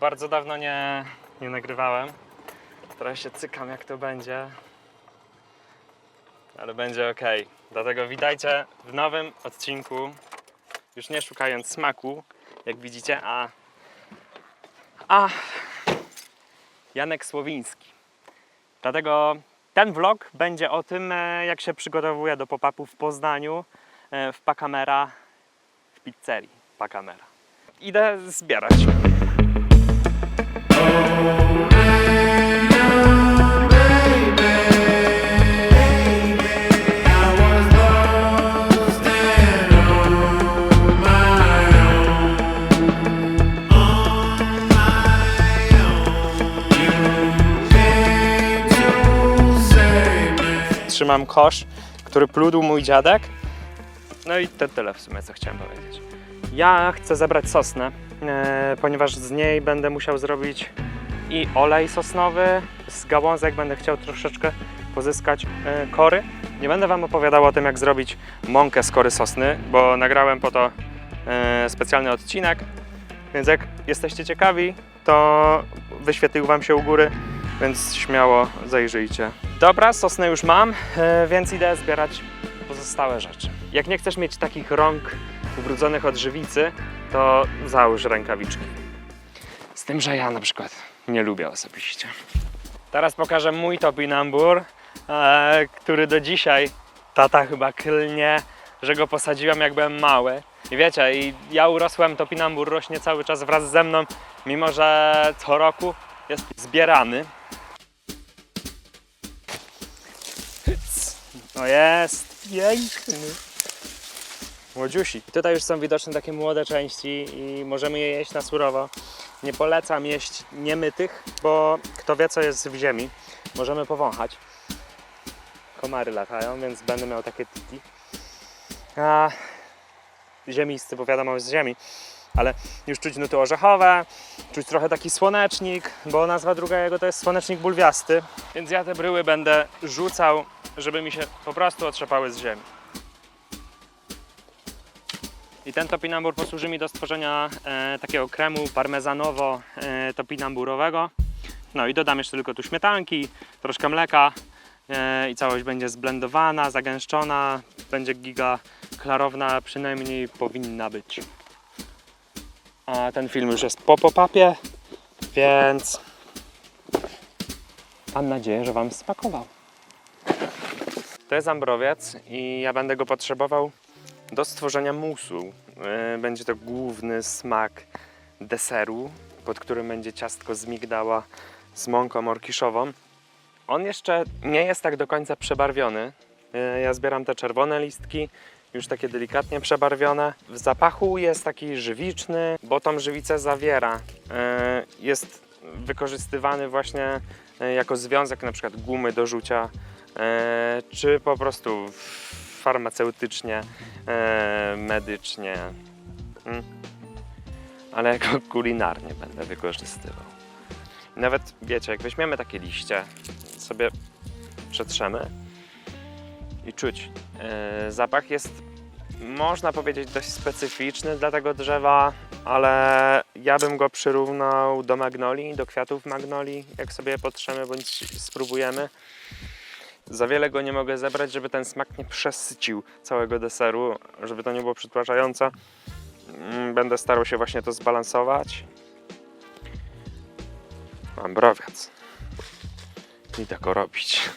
Bardzo dawno nie, nie nagrywałem. Teraz się cykam jak to będzie. Ale będzie ok. Dlatego witajcie w nowym odcinku. Już nie szukając smaku, jak widzicie, a. A. Janek Słowiński. Dlatego ten vlog będzie o tym, e, jak się przygotowuję do pop-upu w Poznaniu, e, w Pakamera, w pizzerii Pakamera. Idę zbierać. Trzymam kosz, który pludł mój dziadek. No i to tyle w sumie, co chciałem powiedzieć. Ja chcę zebrać sosnę, e, ponieważ z niej będę musiał zrobić i olej sosnowy, z gałązek będę chciał troszeczkę pozyskać e, kory. Nie będę Wam opowiadał o tym, jak zrobić mąkę z kory sosny, bo nagrałem po to e, specjalny odcinek, więc jak jesteście ciekawi, to wyświetlił Wam się u góry, więc śmiało zajrzyjcie. Dobra, sosnę już mam, e, więc idę zbierać pozostałe rzeczy. Jak nie chcesz mieć takich rąk ubrudzonych od żywicy, to załóż rękawiczki. Z tym, że ja na przykład nie lubię osobiście. Teraz pokażę mój topinambur, e, który do dzisiaj tata chyba klnie, że go posadziłem jak byłem mały. I wiecie, i ja urosłem, topinambur rośnie cały czas wraz ze mną, mimo że co roku jest zbierany. No jest, piękny. Młodziusi. Tutaj już są widoczne takie młode części i możemy je jeść na surowo. Nie polecam jeść niemytych, bo kto wie co jest w ziemi. Możemy powąchać. Komary latają, więc będę miał takie tiki. A ziemisty, bo wiadomo z ziemi. Ale już czuć nuty orzechowe, czuć trochę taki słonecznik, bo nazwa druga jego to jest słonecznik bulwiasty. Więc ja te bryły będę rzucał, żeby mi się po prostu otrzepały z ziemi. I ten topinambur posłuży mi do stworzenia e, takiego kremu parmezanowo-topinamburowego. No i dodam jeszcze tylko tu śmietanki, troszkę mleka e, i całość będzie zblendowana, zagęszczona, będzie giga klarowna, przynajmniej powinna być. A ten film już jest po pop-upie, więc mam nadzieję, że Wam smakował. To jest ambrowiec i ja będę go potrzebował do stworzenia musu. Yy, Będzie to główny smak deseru, pod którym będzie ciastko z migdała z mąką orkiszową. On jeszcze nie jest tak do końca przebarwiony. Yy, Ja zbieram te czerwone listki, już takie delikatnie przebarwione. W zapachu jest taki żywiczny, bo tą żywicę zawiera. Yy, Jest wykorzystywany właśnie jako związek na przykład gumy do rzucia, czy po prostu farmaceutycznie, e, medycznie, mm. ale jako kulinarnie będę wykorzystywał. Nawet wiecie, jak weźmiemy takie liście, sobie przetrzemy i czuć. E, zapach jest, można powiedzieć, dość specyficzny dla tego drzewa, ale ja bym go przyrównał do magnolii, do kwiatów magnolii, jak sobie potrzemy bądź spróbujemy. Za wiele go nie mogę zebrać, żeby ten smak nie przesycił całego deseru, żeby to nie było przytłaczające. Mm, Będę starał się właśnie to zbalansować. Mam browiec. I tak robić.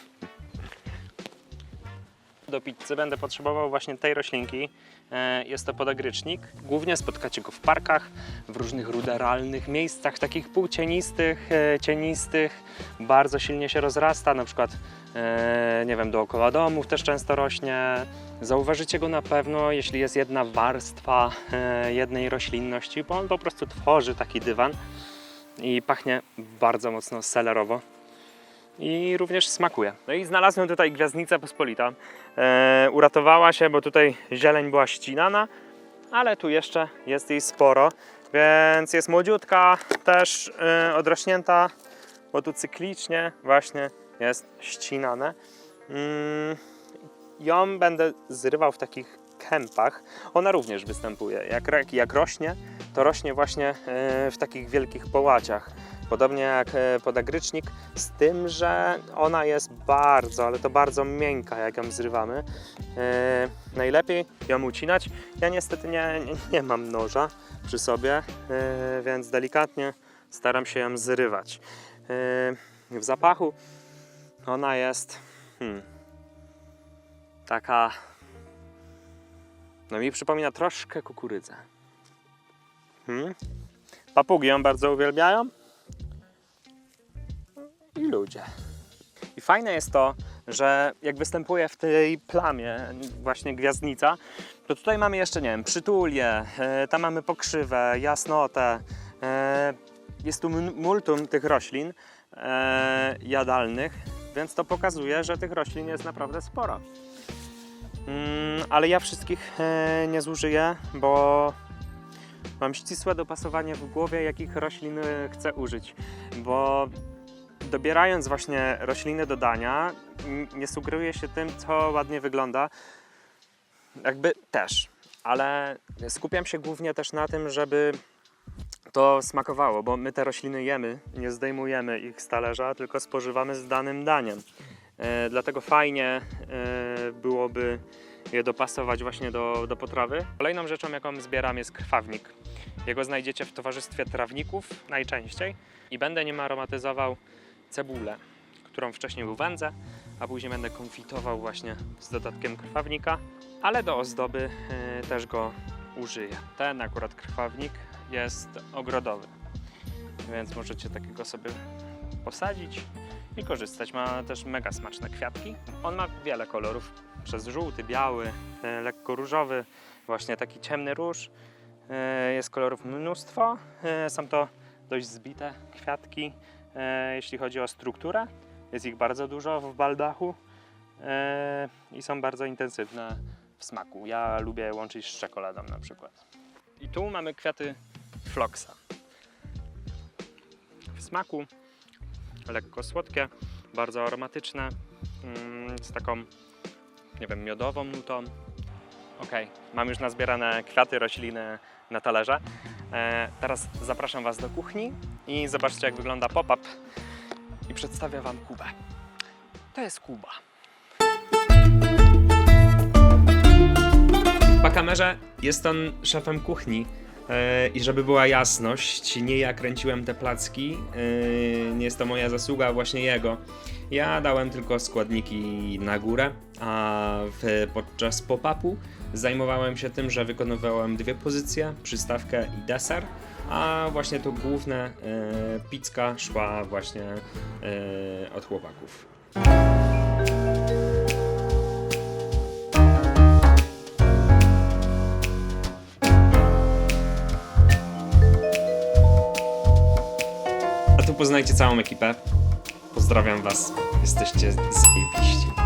Do pizzy będę potrzebował właśnie tej roślinki. E, Jest to podagrycznik. Głównie spotkacie go w parkach, w różnych ruderalnych miejscach, takich półcienistych, e, cienistych. Bardzo silnie się rozrasta, na przykład e, nie wiem, dookoła domów też często rośnie. Zauważycie go na pewno, jeśli jest jedna warstwa jednej roślinności, bo on po prostu tworzy taki dywan i pachnie bardzo mocno selerowo i również smakuje. No i znalazłem tutaj gwiazdnicę pospolita. E, uratowała się, bo tutaj zieleń była ścinana, ale tu jeszcze jest jej sporo, więc jest młodziutka, też e, odrośnięta, bo tu cyklicznie właśnie jest ścinane. Mm, ją będę zrywał w takich kępach. Ona również występuje. Jak, jak, rośnie, to rośnie właśnie e, w takich wielkich połaciach. Podobnie jak e, podagrycznik, z tym, że ona jest bardzo, ale to bardzo miękka, jak ją zrywamy. E, najlepiej ją ucinać. Ja niestety nie, nie, nie mam noża przy sobie, e, więc delikatnie staram się ją zrywać. E, w zapachu ona jest hmm, taka. No mi przypomina troszkę kukurydzę. Hmm? Papugi ją bardzo uwielbiają. I ludzie. I fajne jest to, że jak występuje w tej plamie właśnie gwiazdnica, to tutaj mamy jeszcze, nie wiem, przytulię, e, tam mamy pokrzywę, jasnotę. E, jest tu multum tych roślin e, jadalnych, więc to pokazuje, że tych roślin jest naprawdę sporo. Mm, ale ja wszystkich nie zużyję, bo mam ścisłe dopasowanie w głowie, jakich roślin chcę użyć. Bo dobierając właśnie rośliny do dania, nie sugeruję się tym, co ładnie wygląda. Jakby też, ale skupiam się głównie też na tym, żeby to smakowało, bo my te rośliny jemy, nie zdejmujemy ich z talerza, tylko spożywamy z danym daniem. E, dlatego fajnie e, byłoby je dopasować właśnie do, do potrawy. Kolejną rzeczą, jaką zbieram, jest krwawnik. Jego znajdziecie w towarzystwie trawników najczęściej i będę nim aromatyzował cebulę, którą wcześniej uwędzę, a później będę konfitował właśnie z dodatkiem krwawnika, ale do ozdoby e, też go użyję. Ten akurat krwawnik jest ogrodowy, więc możecie takiego sobie posadzić i korzystać. Ma też mega smaczne kwiatki. On ma wiele kolorów, przez żółty, biały, e, lekko różowy, właśnie taki ciemny róż. E, Jest kolorów mnóstwo. Są to dość zbite kwiatki, jeśli chodzi o strukturę. Jest ich bardzo dużo w baldachu e, i są bardzo intensywne w smaku. Ja lubię łączyć z czekoladą na przykład. I tu mamy kwiaty floxa. W smaku lekko słodkie, bardzo aromatyczne, mm, z taką, nie wiem, miodową nutą. Ok, mam już nazbierane kwiaty, rośliny na talerze. E, teraz zapraszam Was do kuchni i zobaczcie, jak wygląda pop-up. I przedstawię Wam Kubę. To jest Kuba. Po kamerze jest on szefem kuchni. E, I żeby była jasność, nie ja kręciłem te placki, e, nie jest to moja zasługa, właśnie jego. Ja dałem tylko składniki na górę, a podczas pop-upu zajmowałem się tym, że wykonywałem dwie pozycje, przystawkę i deser, a właśnie to główne e, pizka szła właśnie e, od chłopaków. A tu poznajcie całą ekipę. Pozdrawiam Was. Jesteście zajebiści.